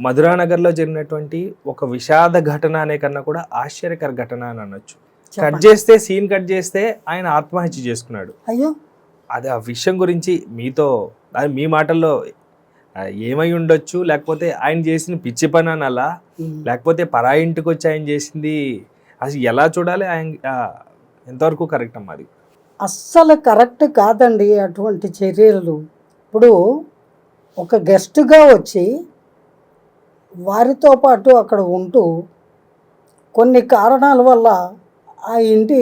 మధురానగర్లో జరిగినటువంటి ఒక విషాద ఘటన అనే కన్నా కూడా ఆశ్చర్యకర ఘటన అని అనొచ్చు. కట్. చేస్తే సీన్ కట్ చేస్తే ఆయన ఆత్మహత్య చేసుకున్నాడు. అయ్యో! అది ఆ విషయం గురించి మీతో అది మీ మాటల్లో ఏమై ఉండొచ్చు? లేకపోతే ఆయన చేసిన పిచ్చి పని అని అలా ఉమ్. లేకపోతే పరాయి ఇంటికి వచ్చి ఆయన చేసింది అసలు ఎలా చూడాలి? ఆయన ఎంతవరకు కరెక్ట్ అమ్మా అది? అస్సలు కరెక్ట్ కాదండి అటువంటి చర్యలు. ఇప్పుడు ఒక గెస్ట్గా వచ్చి వారితో పాటు అక్కడ ఉంటూ కొన్ని కారణాల వల్ల ఆ ఇంటి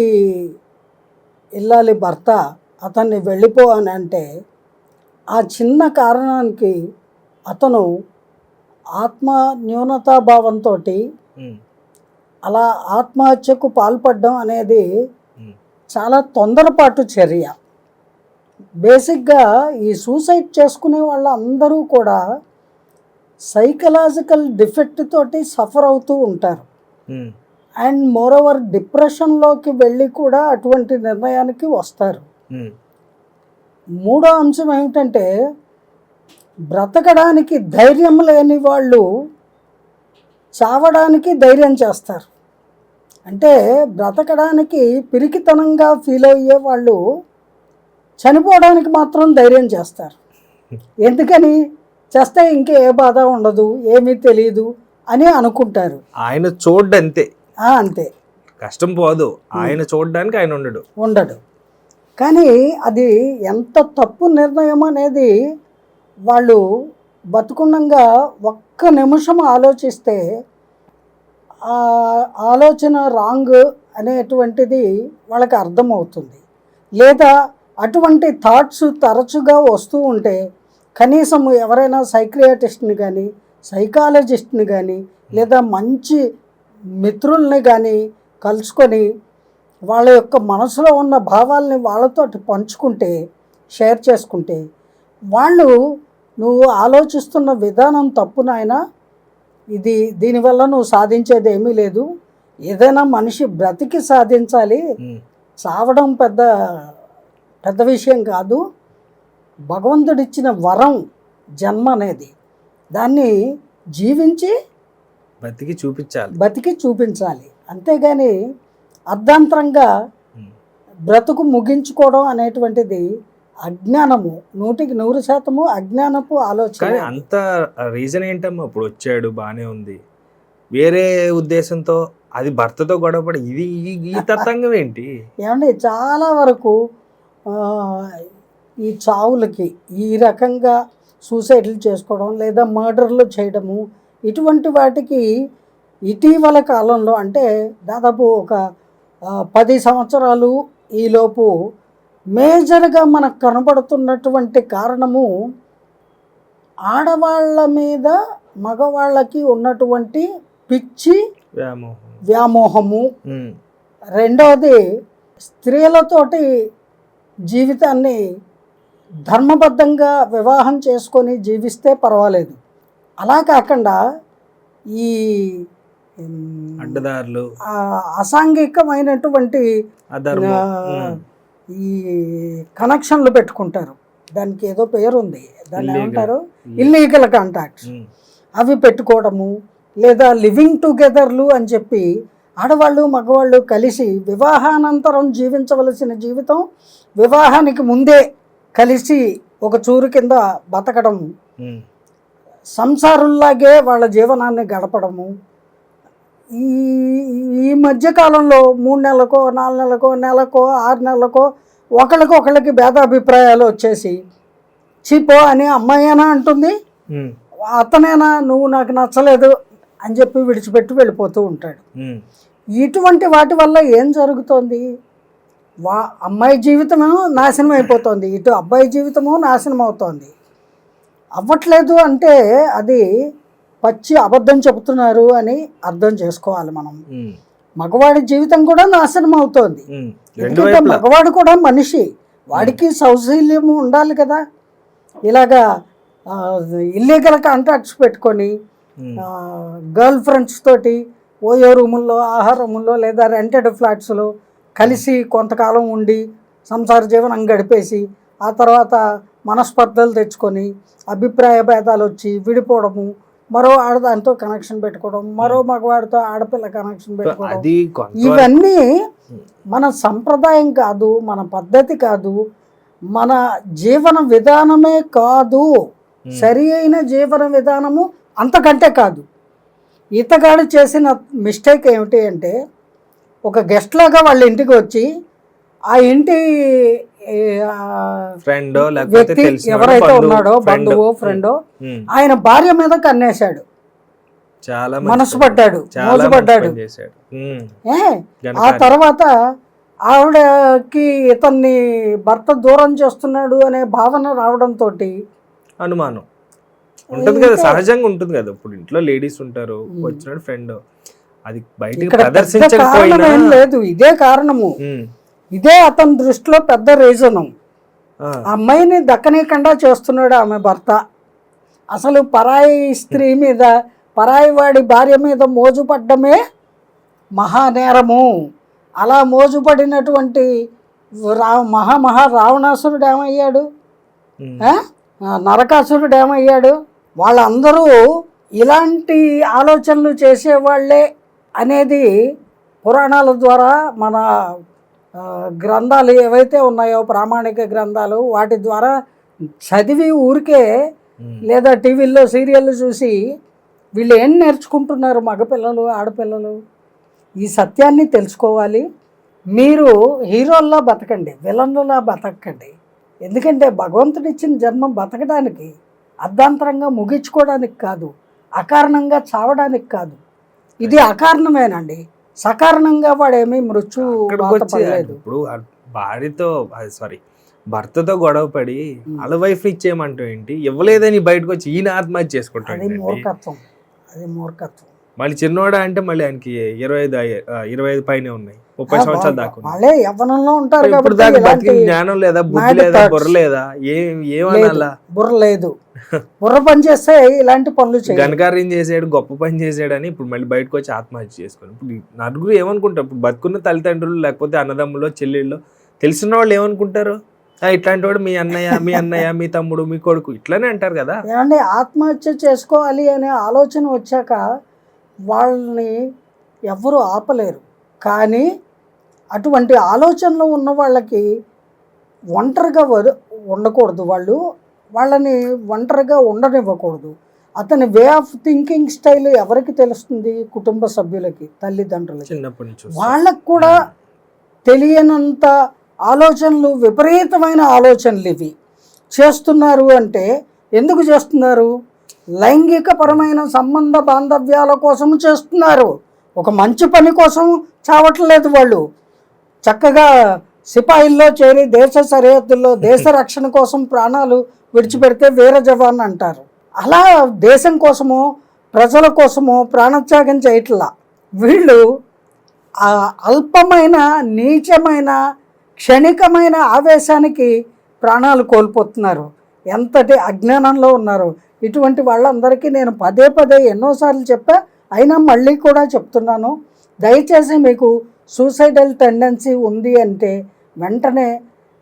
ఇల్లాలి భర్త అతన్ని వెళ్ళిపో అని అంటే ఆ చిన్న కారణానికి అతను ఆత్మ న్యూనతాభావంతో అలా ఆత్మహత్యకు పాల్పడడం అనేది చాలా తొందరపాటు చర్య. బేసిక్గా ఈ సూసైడ్ చేసుకునే వాళ్ళందరూ కూడా సైకలాజికల్ డిఫెక్ట్ తోటి సఫర్ అవుతూ ఉంటారు. అండ్ మోరోవర్ డిప్రెషన్లోకి వెళ్ళి కూడా అటువంటి నిర్ణయానికి వస్తారు. ఉమ్, మూడో అంశం ఏమిటంటే బ్రతకడానికి ధైర్యం లేని వాళ్ళు చావడానికి ధైర్యం చేస్తారు. అంటే బ్రతకడానికి పిరికితనంగా ఫీల్ అయ్యే వాళ్ళు చనిపోవడానికి మాత్రం ధైర్యం చేస్తారు. ఎందుకని? చేస్తే ఇంకే ఏ బాధ ఉండదు ఏమీ తెలియదు అని అనుకుంటారు. ఆయన చూడ్డు అంతే. కష్టం పోదు. ఆయన చూడడానికి ఆయన ఉండడు. ఉండడు. కానీ అది ఎంత తప్పు నిర్ణయం అనేది వాళ్ళు బతుకుండంగా ఒక్క నిమిషం ఆలోచిస్తే ఆ ఆలోచన రాంగ్ అనేటువంటిది వాళ్ళకి అర్థమవుతుంది. లేదా అటువంటి థాట్స్ తరచుగా వస్తూ ఉంటే కనీసం ఎవరైనా సైక్రియాటిస్ట్ని కానీ సైకాలజిస్ట్ని కానీ లేదా మంచి మిత్రుల్ని కానీ కలుసుకొని వాళ్ళ యొక్క మనసులో ఉన్న భావాల్ని వాళ్ళతో పంచుకుంటే షేర్ చేసుకుంటే వాళ్ళు నువ్వు ఆలోచిస్తున్న విధానం తప్పు నాయనా. ఇది దీనివల్ల నువ్వు సాధించేది ఏమీ లేదు. ఏదైనా మనిషి బ్రతికి సాధించాలి. చావడం పెద్ద పెద్ద విషయం కాదు. భగవంతుడిచ్చిన వరం జన్మ అనేది. దాన్ని జీవించి బతికి చూపించాలి. బతికి చూపించాలి. అంతేగాని అర్ధాంతరంగా బ్రతుకు ముగించుకోవడం అనేటువంటిది అజ్ఞానము. నూటికి నూరు శాతము అజ్ఞానపు ఆలోచన. అంత రీజన్ ఏంటమ్మా? ఇప్పుడు వచ్చాడు బానే ఉంది. వేరే ఉద్దేశంతో అది భర్తతో గొడవపడి ఇది ఈ- తతంగం ఏంటి? ఏమండి చాలా వరకు ఈ చావులకి ఈ రకంగా సూసైడ్లు చేసుకోవడం లేదా మర్డర్లు చేయడము ఇటువంటి వాటికి ఇటీవల కాలంలో అంటే దాదాపు ఒక పది సంవత్సరాలు ఈలోపు మేజర్గా మనకు కనబడుతున్నటువంటి కారణము ఆడవాళ్ళ మీద మగవాళ్ళకి ఉన్నటువంటి పిచ్చి వ్యామోహం. వ్యామోహము. రెండవది స్త్రీలతోటి జీవితాన్ని ధర్మబద్ధంగా వివాహం చేసుకొని జీవిస్తే పర్వాలేదు. అలా కాకుండా ఈ అడ్డదారులు. అసాంఘికమైనటువంటి ఈ కనెక్షన్లు పెట్టుకుంటారు. దానికి ఏదో పేరు ఉంది దాన్ని. ఏమంటారు? ఇల్లీగల్ కాంటాక్ట్స్ అవి పెట్టుకోవడము లేదా లివింగ్ టుగెదర్లు అని చెప్పి ఆడవాళ్ళు మగవాళ్ళు కలిసి వివాహానంతరం జీవించవలసిన జీవితం వివాహానికి ముందే కలిసి ఒక చూరు కింద బతకడం. సంసారుల్లాగే వాళ్ళ జీవనాన్ని గడపడము. ఈ ఈ మధ్య కాలంలో మూడు నెలలకో నాలుగు నెలలకో నెలకో ఆరు నెలలకో ఒకళ్ళకి ఒకళ్ళకి భేదాభిప్రాయాలు వచ్చేసి చీపో అని అమ్మాయేనా అంటుంది? అతనేనా నువ్వు నాకు నచ్చలేదు అని చెప్పి విడిచిపెట్టి వెళ్ళిపోతూ ఉంటాడు. ఇటువంటి వాటి వల్ల ఏం జరుగుతోంది? వా అమ్మాయి జీవితమేమో నాశనం అయిపోతుంది. ఇటు అబ్బాయి జీవితము నాశనం అవుతోంది. అవ్వట్లేదు అంటే అది పచ్చి అబద్ధం చెబుతున్నారు అని అర్థం చేసుకోవాలి మనం. మగవాడి జీవితం కూడా నాశనం అవుతోంది. ఎందుకంటే మగవాడు కూడా మనిషి. వాడికి సౌశల్యము ఉండాలి కదా. ఇలాగా ఇల్లీగల్ కాంట్రాక్ట్స్ పెట్టుకొని గర్ల్ ఫ్రెండ్స్ తోటి ఓయో రూముల్లో ఆహారముల్లో లేదా రెంటెడ్ ఫ్లాట్స్లో కలిసి కొంతకాలం ఉండి సంసార జీవనం గడిపేసి ఆ తర్వాత మనస్పర్ధలు తెచ్చుకొని అభిప్రాయ భేదాలు వచ్చి విడిపోవడము మరో ఆడదానితో కనెక్షన్ పెట్టుకోవడం మరో మగవాడితో ఆడపిల్ల కనెక్షన్ పెట్టుకోవడం. ఇవన్నీ మన సంప్రదాయం కాదు మన పద్ధతి కాదు మన జీవన విధానమే కాదు. సరి అయిన జీవన విధానము అంతకంటే కాదు. ఈతగాడు చేసిన మిస్టేక్ ఏమిటి అంటే ఒక గెస్ట్ లాగా వాళ్ళ ఇంటికి వచ్చి ఆ ఇంటి ఫ్రెండ్ వ్యక్తి ఎవరైతే ఉన్నాడో బంధువో ఫ్రెండో ఆయన భార్య మీద కన్నేశాడు. చాలా మనసు. పడ్డాడు చాలా మోజు మంచి పడ్డాడు. పని చేశాడు. ఉమ్. ఏ? ఆ. తర్వాత ఆవిడకి ఇతన్ని భర్త దూరం చేస్తున్నాడు అనే భావన రావడంతో అనుమానం. ఉంటది కదా సహజంగా ఉంటుంది కదా. ఇప్పుడు ఇంట్లో లేడీస్ ఉంటారు వచ్చినాడు ఫ్రెండ్ అది బయటికి ప్రదర్శించకపోయినా లేదు. ఇదే కారణము. ఇదే అతని దృష్టిలో పెద్ద రీజను. అమ్మాయిని దక్కనీయకుండా చేస్తున్నాడు ఆమె భర్త. అసలు పరాయి స్త్రీ మీద పరాయి వాడి భార్య మీద మోజు పడ్డమే మహానేరము. అలా మోజుపడినటువంటి రా మహా మహా రావణాసురుడు ఏమయ్యాడు? నరకాసురుడు ఏమయ్యాడు? వాళ్ళందరూ ఇలాంటి ఆలోచనలు చేసేవాళ్ళే అనేది పురాణాల ద్వారా మన గ్రంథాలు ఏవైతే ఉన్నాయో ప్రామాణిక గ్రంథాలు వాటి ద్వారా చదివి ఊరికే. లేదా టీవీల్లో సీరియళ్ళు చూసి వీళ్ళు ఏం నేర్చుకుంటున్నారు మగపిల్లలు ఆడపిల్లలు? ఈ సత్యాన్ని తెలుసుకోవాలి. మీరు హీరోల్లా బతకండి విలన్లా బతకండి. ఎందుకంటే భగవంతుడు ఇచ్చిన జన్మ బతకడానికి అర్ధాంతరంగా ముగించుకోవడానికి కాదు అకారణంగా చావడానికి కాదు. ఇది అకారణమేనండి. సకారణంగా వాడేమీ మృత్యు ఇప్పుడు భార్యతో సారీ భర్తతో గొడవ పడి వాళ్ళ వైఫ్ ఇచ్చేయమంటావు ఏంటి ఇవ్వలేదని బయటకు వచ్చి ఈయన ఆత్మహత్య చేసుకుంటాడు అది? మూర్ఖత్వం. అది మూర్ఖత్వం. మళ్ళీ చిన్నోడా అంటే మళ్ళీ ఆయనకి ఇరవై ఐదు ఇరవై ఐదు పైన ఉన్నాయి. ముప్పై సంవత్సరాలు దాకా వాళ్ళే యవ్వనంలో ఉంటారు ఇప్పుడు దాకా బతికి జ్ఞానం లేదా బుద్ధి లేదా. బుర్ర లేదా? ఏం ఏమనాలా బుర్ర లేదు. బుర్ర పని చేస్తే ఇలాంటి పనులు చేయాలి. ఘనకార్యం చేసాడు గొప్ప పని చేసాడని ఇప్పుడు మళ్ళీ బయటకు వచ్చి ఆత్మహత్య చేసుకుని ఇప్పుడు నలుగురు ఏమనుకుంటారు? ఇప్పుడు బతుకున్న తల్లిదండ్రులు లేకపోతే అన్నదమ్ములో చెల్లెళ్ళు తెలిసిన వాళ్ళు ఏమనుకుంటారు? "ఆ, ఇట్లాంటి వాడు మీ అన్నయ్య మీ అన్నయ్య మీ తమ్ముడు మీ కొడుకు ఇట్లానే అంటారు కదా. ఏమంటే ఆత్మహత్య చేసుకోవాలి అనే ఆలోచన వచ్చాక వాళ్ళని ఎవరు ఆపలేరు. కానీ అటువంటి ఆలోచనలు ఉన్న వాళ్ళకి ఒంటరిగా ఉండకూడదు వాళ్ళు. వాళ్ళని ఒంటరిగా ఉండనివ్వకూడదు. అతని వే ఆఫ్ థింకింగ్ స్టైల్ ఎవరికి తెలుస్తుంది? కుటుంబ సభ్యులకి తల్లిదండ్రులకి. చిన్నప్పటి నుంచి చూస్తాం. వాళ్ళకు కూడా తెలియనంత ఆలోచనలు విపరీతమైన ఆలోచనలు ఇవి. చేస్తున్నారు అంటే ఎందుకు చేస్తున్నారు? లైంగికపరమైన సంబంధ బాంధవ్యాల కోసం చేస్తున్నారు. ఒక మంచి పని కోసం చావట్లేదు వాళ్ళు. చక్కగా సిపాయిల్లో చేరి దేశ సరిహద్దుల్లో దేశ రక్షణ కోసం ప్రాణాలు విడిచిపెడితే వీర జవాన్ అంటారు. అలా దేశం కోసము ప్రజల కోసము ప్రాణత్యాగం చేయట్లా. వీళ్ళు అల్పమైన నీచమైన క్షణికమైన ఆవేశానికి ప్రాణాలు కోల్పోతున్నారు. ఎంతటి అజ్ఞానంలో ఉన్నారు. ఇటువంటి వాళ్ళందరికీ నేను పదే పదే ఎన్నోసార్లు చెప్పా అయినా మళ్ళీ కూడా చెప్తున్నాను. దయచేసి మీకు సూసైడల్ టెండెన్సీ ఉంది అంటే వెంటనే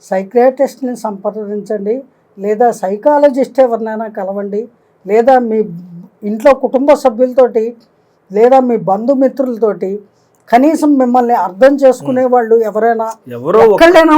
సైక్రియాటిస్ట్ని సంప్రదించండి లేదా సైకాలజిస్ట్ ఎవరినైనా కలవండి లేదా మీ ఇంట్లో కుటుంబ సభ్యులతోటి లేదా మీ బంధుమిత్రులతోటి కనీసం మిమ్మల్ని అర్థం చేసుకునే వాళ్ళు ఎవరైనా ఎవరో ఒక్కళ్ళైనా